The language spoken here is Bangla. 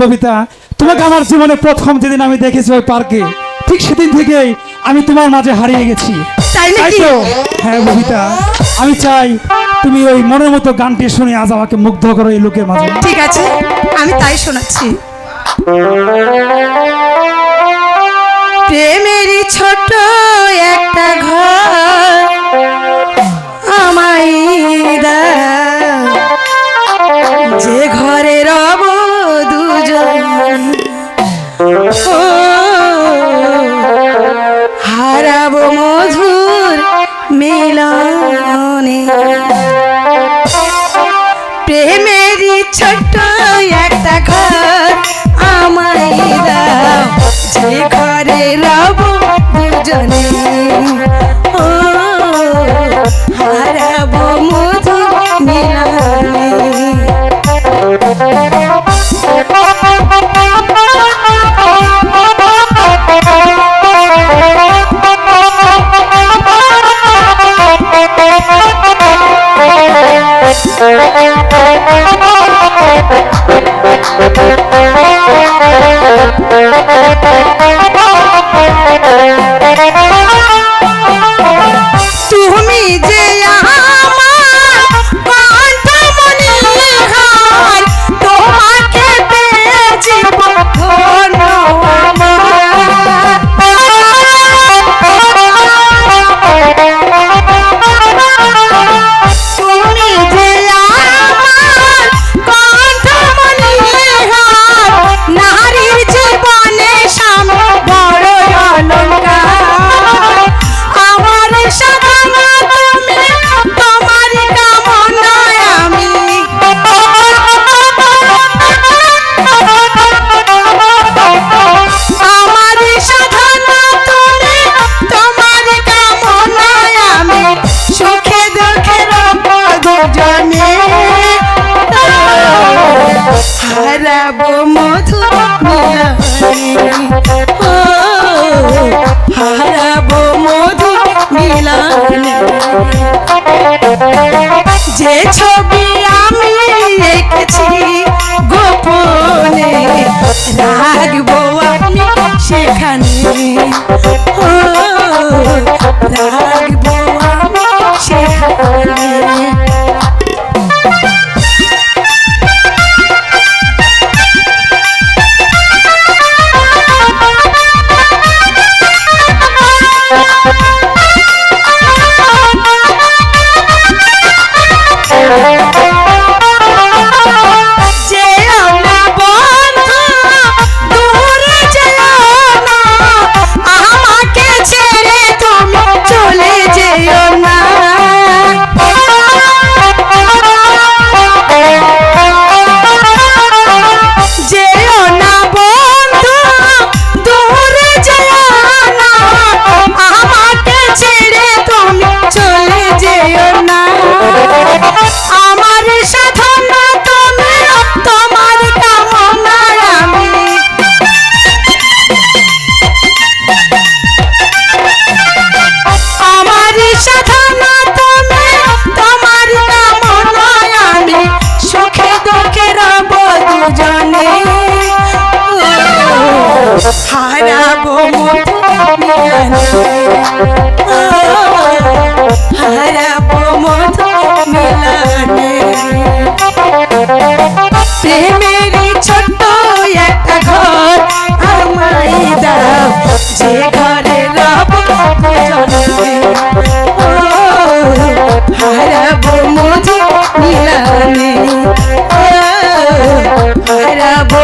ববিতা তোমাকে আমার জীবনে প্রথম যেদিন আমি দেখেছি ওই পার্কে ঠিক সেদিন থেকেই আমি তোমার মাঝে হারিয়ে গেছি। তাই তাই নাকি হ্যাঁ ববিতা আমি চাই তুমি ওই মনের মতো গানটি শুনে আজ আমাকে মুগ্ধ করো এই লোকের মাঝে। ঠিক আছে আমি তাই শোনাচ্ছি। প্রেমেরই ছোট একটা ঘর। তুমি যে হারাবো মধু মিলনে ও হারাবো মধু মিলনে। যে ছবি আমি এঁকেছি গোপনে, রাখব আমি সেখানে। চলে যেও না। আমার সাধনা তুমি তোমার কামনায় আমি। আমার সাধনা ও, হারাবো মধু মিলনে। প্রেমেরই ছোট্ট একটা ঘর আমায় দাও যে ঘরে রব হারাবো মধু মিলনে। ও হারাবো